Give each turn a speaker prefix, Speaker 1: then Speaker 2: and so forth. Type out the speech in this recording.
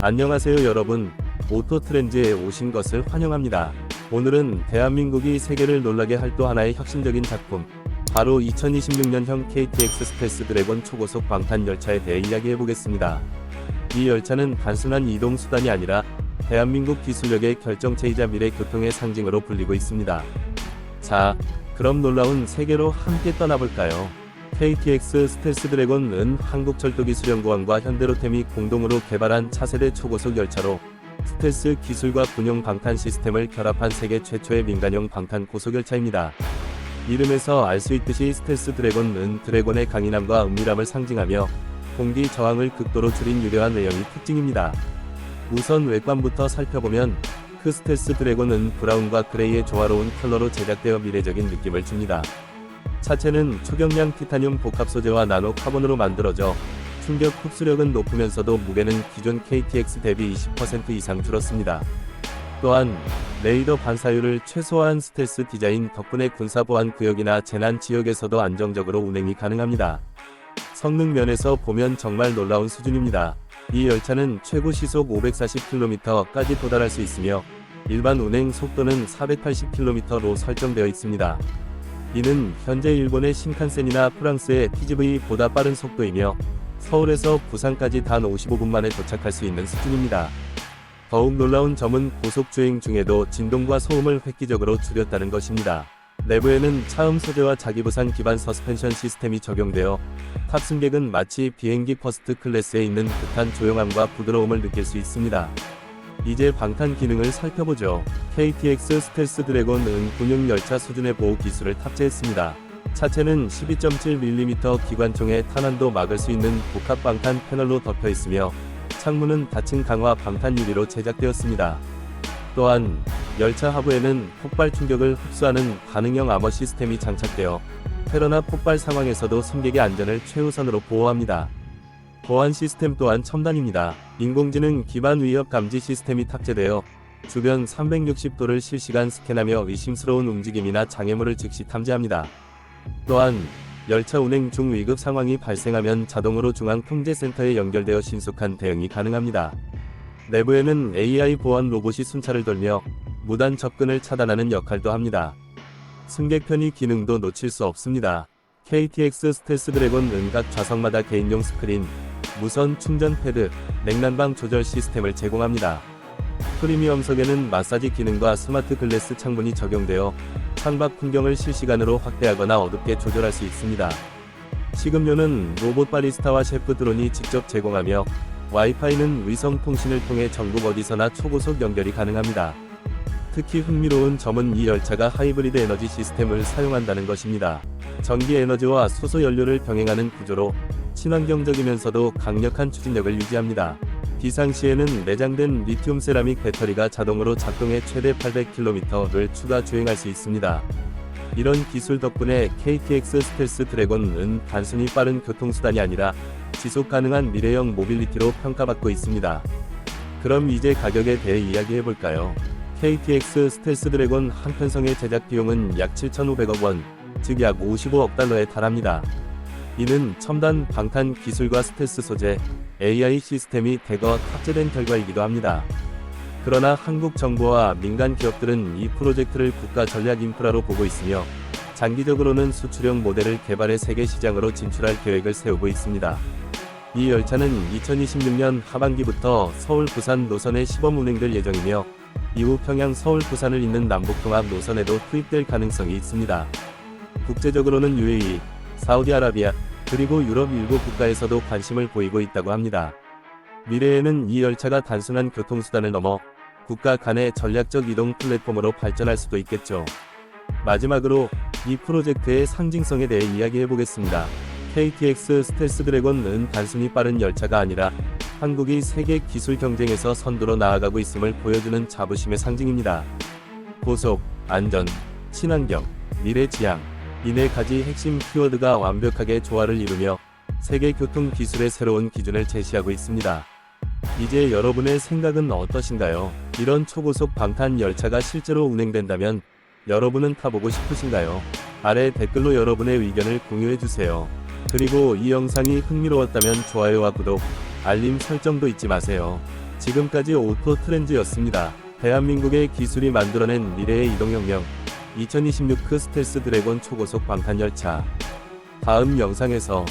Speaker 1: 안녕하세요 여러분. 오토트렌즈에 오신 것을 환영합니다. 오늘은 대한민국이 세계를 놀라게 할 또 하나의 혁신적인 작품, 바로 2026년형 KTX 스페이스 드래곤 초고속 방탄 열차에 대해 이야기해 보겠습니다. 이 열차는 단순한 이동 수단이 아니라 대한민국 기술력의 결정체이자 미래 교통의 상징으로 불리고 있습니다. 자, 그럼 놀라운 세계로 함께 떠나볼까요? KTX 스텔스 드래곤은 한국철도기술연구원과 현대로템이 공동으로 개발한 차세대 초고속 열차로 스텔스 기술과 군용 방탄 시스템을 결합한 세계 최초의 민간용 방탄 고속열차입니다. 이름에서 알 수 있듯이 스텔스 드래곤은 드래곤의 강인함과 은밀함을 상징하며 공기 저항을 극도로 줄인 유려한 외형이 특징입니다. 우선 외관부터 살펴보면 그 스텔스 드래곤은 브라운과 그레이의 조화로운 컬러로 제작되어 미래적인 느낌을 줍니다. 차체는 초경량 티타늄 복합 소재와 나노 카본으로 만들어져 충격 흡수력은 높으면서도 무게는 기존 KTX 대비 20% 이상 줄었습니다. 또한 레이더 반사율을 최소화한 스텔스 디자인 덕분에 군사 보안 구역이나 재난 지역에서도 안정적으로 운행이 가능합니다. 성능 면에서 보면 정말 놀라운 수준입니다. 이 열차는 최고 시속 540km까지 도달할 수 있으며 일반 운행 속도는 480km로 설정되어 있습니다. 이는 현재 일본의 신칸센이나 프랑스의 TGV보다 빠른 속도이며 서울에서 부산까지 단 55분 만에 도착할 수 있는 수준입니다. 더욱 놀라운 점은 고속 주행 중에도 진동과 소음을 획기적으로 줄였다는 것입니다. 내부에는 차음 소재와 자기부산 기반 서스펜션 시스템이 적용되어 탑승객은 마치 비행기 퍼스트 클래스에 있는 듯한 조용함과 부드러움을 느낄 수 있습니다. 이제 방탄 기능을 살펴보죠. KTX 스텔스 드래곤은 군용 열차 수준의 보호 기술을 탑재했습니다. 차체는 12.7mm 기관총의 탄환도 막을 수 있는 복합 방탄 패널로 덮여 있으며 창문은 다층 강화 방탄 유리로 제작되었습니다. 또한 열차 하부에는 폭발 충격을 흡수하는 반응형 암호 시스템이 장착되어 테러나 폭발 상황에서도 승객의 안전을 최우선으로 보호합니다. 보안 시스템 또한 첨단입니다. 인공지능 기반 위협 감지 시스템이 탑재되어 주변 360도를 실시간 스캔하며 의심스러운 움직임이나 장애물을 즉시 탐지합니다. 또한 열차 운행 중 위급 상황이 발생하면 자동으로 중앙 통제센터에 연결되어 신속한 대응이 가능합니다. 내부에는 AI 보안 로봇이 순찰을 돌며 무단 접근을 차단하는 역할도 합니다. 승객 편의 기능도 놓칠 수 없습니다. KTX 스텔스 드래곤 은각 좌석마다 개인용 스크린, 무선 충전 패드, 냉난방 조절 시스템을 제공합니다. 프리미엄석에는 마사지 기능과 스마트 글래스 창문이 적용되어 창밖 풍경을 실시간으로 확대하거나 어둡게 조절할 수 있습니다. 식음료는 로봇 바리스타와 셰프 드론이 직접 제공하며 와이파이는 위성 통신을 통해 전국 어디서나 초고속 연결이 가능합니다. 특히 흥미로운 점은 이 열차가 하이브리드 에너지 시스템을 사용한다는 것입니다. 전기 에너지와 수소 연료를 병행하는 구조로 친환경적이면서도 강력한 추진력을 유지합니다. 비상시에는 내장된 리튬 세라믹 배터리가 자동으로 작동해 최대 800km를 추가 주행할 수 있습니다. 이런 기술 덕분에 KTX 스텔스 드래곤은 단순히 빠른 교통수단이 아니라 지속 가능한 미래형 모빌리티로 평가받고 있습니다. 그럼 이제 가격에 대해 이야기해 볼까요? KTX 스텔스 드래곤 한 편성의 제작 비용은 약 7,500억 원, 즉 약 55억 달러에 달합니다. 이는 첨단 방탄 기술과 스텔스 소재, AI 시스템이 대거 탑재된 결과이기도 합니다. 그러나 한국 정부와 민간 기업들은 이 프로젝트를 국가 전략 인프라로 보고 있으며 장기적으로는 수출형 모델을 개발해 세계 시장으로 진출할 계획을 세우고 있습니다. 이 열차는 2026년 하반기부터 서울 부산 노선에 시범 운행될 예정이며 이후 평양 서울 부산을 잇는 남북통합 노선에도 투입될 가능성이 있습니다. 국제적으로는 UAE, 사우디아라비아, 그리고 유럽 일부 국가에서도 관심을 보이고 있다고 합니다. 미래에는 이 열차가 단순한 교통수단을 넘어 국가 간의 전략적 이동 플랫폼으로 발전할 수도 있겠죠. 마지막으로 이 프로젝트의 상징성에 대해 이야기해 보겠습니다. KTX 스텔스 드래곤은 단순히 빠른 열차가 아니라 한국이 세계 기술 경쟁에서 선두로 나아가고 있음을 보여주는 자부심의 상징입니다. 고속, 안전, 친환경, 미래 지향, 이네 가지 핵심 키워드가 완벽하게 조화를 이루며 세계 교통 기술의 새로운 기준을 제시하고 있습니다. 이제 여러분의 생각은 어떠신가요? 이런 초고속 방탄 열차가 실제로 운행된다면 여러분은 타보고 싶으신가요? 아래 댓글로 여러분의 의견을 공유해주세요. 그리고 이 영상이 흥미로웠다면 좋아요와 구독, 알림 설정도 잊지 마세요. 지금까지 오토 트렌즈였습니다. 대한민국의 기술이 만들어낸 미래의 이동혁명 2026 스텔스 드래곤 초고속 방탄열차. 다음 영상에서